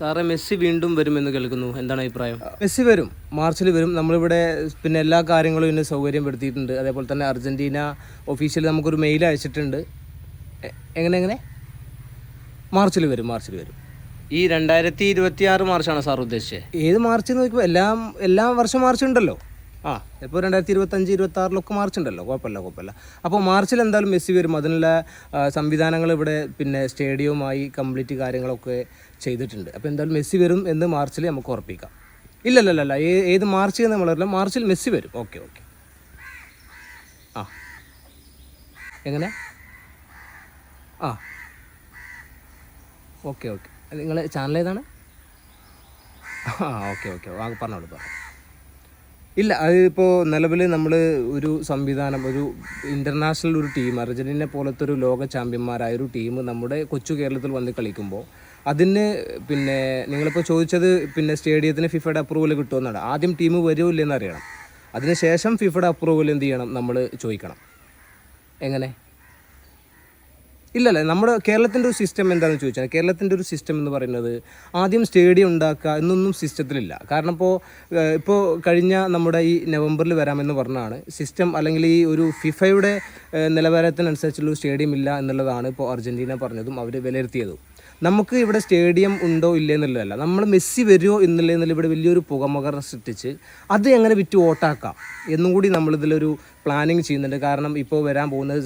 സാറേ മെസ്സി വീണ്ടും വരുമെന്ന് കേൾക്കുന്നു. എന്താണ് അഭിപ്രായം? മെസ്സി വരും. മാർച്ചിൽ വരും. നമ്മളിവിടെ പിന്നെ എല്ലാ കാര്യങ്ങളും ഇതിന് സൗകര്യപ്പെടുത്തിയിട്ടുണ്ട്. അതേപോലെ തന്നെ അർജന്റീന ഒഫീഷ്യലി നമുക്കൊരു മെയിൽ അയച്ചിട്ടുണ്ട്. എങ്ങനെ എങ്ങനെ? മാർച്ചിൽ വരും മാർച്ചിൽ വരും. ഈ രണ്ടായിരത്തി ഇരുപത്തി ആറ് മാർച്ചാണ് സാർ ഉദ്ദേശിച്ചത്? ഏത് മാർച്ച് നോക്കുമ്പോൾ എല്ലാം എല്ലാ വർഷം മാർച്ച് ഉണ്ടല്ലോ ആ ഇപ്പോൾ രണ്ടായിരത്തി ഇരുപത്തഞ്ച് ഇരുപത്തി ആറിലൊക്കെ മാർച്ച് ഉണ്ടല്ലോ കുഴപ്പമില്ല കുഴപ്പമില്ല. അപ്പോൾ മാർച്ചിൽ എന്തായാലും മെസ്സി വരും. അതിനുള്ള സംവിധാനങ്ങൾ ഇവിടെ പിന്നെ സ്റ്റേഡിയവുമായി കംപ്ലീറ്റ് കാര്യങ്ങളൊക്കെ ചെയ്തിട്ടുണ്ട്. അപ്പോൾ എന്തായാലും മെസ്സി വരും എന്ന് മാർച്ചിൽ നമുക്ക് ഉറപ്പിക്കാം. ഇല്ലല്ലല്ല ഏത് മാർച്ച് എന്ന് നമ്മളറിയില്ല മാർച്ചിൽ മെസ്സി വരും. Okay okay. ആ. എങ്ങനെ? ആ. Okay okay. നിങ്ങൾ ചാനൽ ഏതാണ്? ആ ഓക്കെ ഓക്കെ. പറഞ്ഞോളൂ പറഞ്ഞു ഇല്ല അതിപ്പോൾ നിലവിൽ നമ്മൾ ഒരു സംവിധാനം ഒരു ഇന്റർനാഷണൽ ഒരു ടീം അർജന്റീനെ പോലത്തെ ഒരു ലോക ചാമ്പ്യന്മാരായ ഒരു ടീം നമ്മുടെ കൊച്ചു കേരളത്തിൽ വന്ന് കളിക്കുമ്പോൾ അതിന് പിന്നെ നിങ്ങളിപ്പോൾ ചോദിച്ചത് പിന്നെ സ്റ്റേഡിയത്തിന് ഫിഫയുടെ അപ്രൂവൽ കിട്ടുമെന്നാണ്. ആദ്യം ടീം വരുമോ ഇല്ലെന്ന് അറിയണം. അതിനുശേഷം ഫിഫയുടെ അപ്രൂവൽ എന്ത് ചെയ്യണം നമ്മൾ ചോദിക്കണം. എങ്ങനെ? ഇല്ലല്ല നമ്മുടെ കേരളത്തിന്റെ ഒരു സിസ്റ്റം എന്താണെന്ന് ചോദിച്ചാൽ കേരളത്തിന്റെ ഒരു സിസ്റ്റം എന്ന് പറയുന്നത് ആദ്യം സ്റ്റേഡിയം ഉണ്ടാക്കുക എന്നൊന്നും സിസ്റ്റത്തിലില്ല കാരണം ഇപ്പോൾ ഇപ്പോൾ കഴിഞ്ഞ നമ്മുടെ ഈ നവംബറിൽ വരാമെന്ന് പറഞ്ഞാണ്. സിസ്റ്റം അല്ലെങ്കിൽ ഈ ഒരു ഫിഫയുടെ നിലവാരത്തിനനുസരിച്ചുള്ള സ്റ്റേഡിയം ഇല്ല എന്നുള്ളതാണ് ഇപ്പോൾ അർജന്റീന പറഞ്ഞതും അവർ വിലയിരുത്തിയതും. നമുക്ക് ഇവിടെ സ്റ്റേഡിയം ഉണ്ടോ ഇല്ലേ എന്നുള്ളതല്ല. നമ്മൾ മെസ്സി വരുമോ എന്നുള്ളതെന്നുള്ള എന്നുള്ള ഇവിടെ വലിയൊരു പുകമുഖം സൃഷ്ടിച്ച് അത് എങ്ങനെ വിറ്റ് വോട്ടാക്കാം എന്നും കൂടി നമ്മളിതിലൊരു പ്ലാനിങ് ചെയ്യുന്നുണ്ട്. കാരണം ഇപ്പോൾ വരാൻ പോകുന്നത്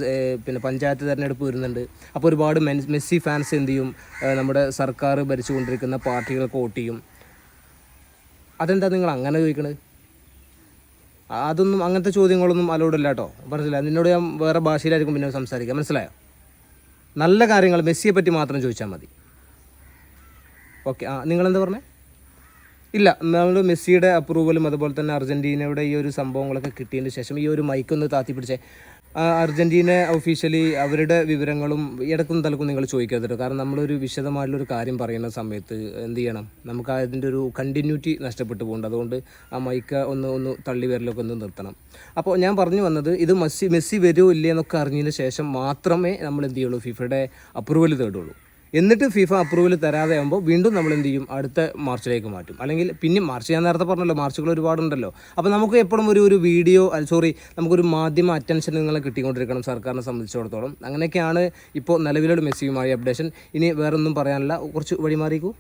പിന്നെ പഞ്ചായത്ത് തിരഞ്ഞെടുപ്പ് വരുന്നുണ്ട്. അപ്പോൾ ഒരുപാട് മെസ്സി ഫാൻസ് എന്ത് ചെയ്യും? നമ്മുടെ സർക്കാർ ഭരിച്ചുകൊണ്ടിരിക്കുന്ന പാർട്ടികൾക്ക് വോട്ട് ചെയ്യും. അതെന്താ നിങ്ങൾ അങ്ങനെ ചോദിക്കണത്? അതൊന്നും അങ്ങനത്തെ ചോദ്യങ്ങളൊന്നും അലോഡല്ല കേട്ടോ പറഞ്ഞില്ല നിന്നോട് ഞാൻ വേറെ ഭാഷയിലായിരിക്കും പിന്നെ സംസാരിക്കാം മനസ്സിലായോ? നല്ല കാര്യങ്ങൾ മെസ്സിയെ പറ്റി മാത്രം ചോദിച്ചാൽ മതി. ഓക്കെ ആ നിങ്ങളെന്താ പറഞ്ഞേ? ഇല്ല നമ്മൾ മെസ്സിയുടെ അപ്രൂവലും അതുപോലെ തന്നെ അർജന്റീനയുടെ ഈ ഒരു സംഭവങ്ങളൊക്കെ കിട്ടിയതിന് ശേഷം ഈ ഒരു മൈക്കൊന്ന് താത്തി പിടിച്ചേ. അർജന്റീന ഒഫീഷ്യലി അവരുടെ വിവരങ്ങളും ഇടക്കും തലക്കും നിങ്ങൾ ചോദിക്കരുത് കേട്ടോ. കാരണം നമ്മളൊരു വിശദമായിട്ടുള്ളൊരു കാര്യം പറയുന്ന സമയത്ത് എന്ത് ചെയ്യണം? നമുക്ക് അതിന്റെ ഒരു കണ്ടിന്യൂറ്റി നഷ്ടപ്പെട്ടു പോകുന്നുണ്ട് അതുകൊണ്ട് ആ മൈക്ക ഒന്ന് ഒന്ന് തള്ളി വരലൊക്കെ ഒന്ന് നിർത്തണം. അപ്പോൾ ഞാൻ പറഞ്ഞു വന്നത് ഇത് മെസ്സി മെസ്സി വരുമോ ഇല്ലേ എന്നൊക്കെ അറിഞ്ഞതിന് ശേഷം മാത്രമേ നമ്മൾ എന്ത് ചെയ്യുള്ളൂ? ഫിഫയുടെ അപ്രൂവൽ തേടുള്ളൂ. എന്നിട്ട് ഫിഫ അപ്രൂവൽ തരാതെ ആകുമ്പോൾ വീണ്ടും നമ്മൾ എന്ത് ചെയ്യും? അടുത്ത മാർച്ചിലേക്ക് മാറ്റും. അല്ലെങ്കിൽ പിന്നെ മാർച്ച് ഞാൻ നേരത്തെ പറഞ്ഞല്ലോ മാർച്ചുകൾ ഒരുപാടുണ്ടല്ലോ. അപ്പോൾ നമുക്ക് എപ്പോഴും ഒരു ഒരു വീഡിയോ സോറി നമുക്കൊരു മാധ്യമ അറ്റൻഷൻ നിങ്ങളെ കിട്ടിക്കൊണ്ടിരിക്കണം സർക്കാരിനെ സംബന്ധിച്ചിടത്തോളം. അങ്ങനെയൊക്കെയാണ് ഇപ്പോൾ നിലവിലൊരു മെസ്സിയുമായി അപ്ഡേഷൻ ഇനി വേറൊന്നും പറയാനില്ല. കുറച്ച് വഴിമാറിക്കൂ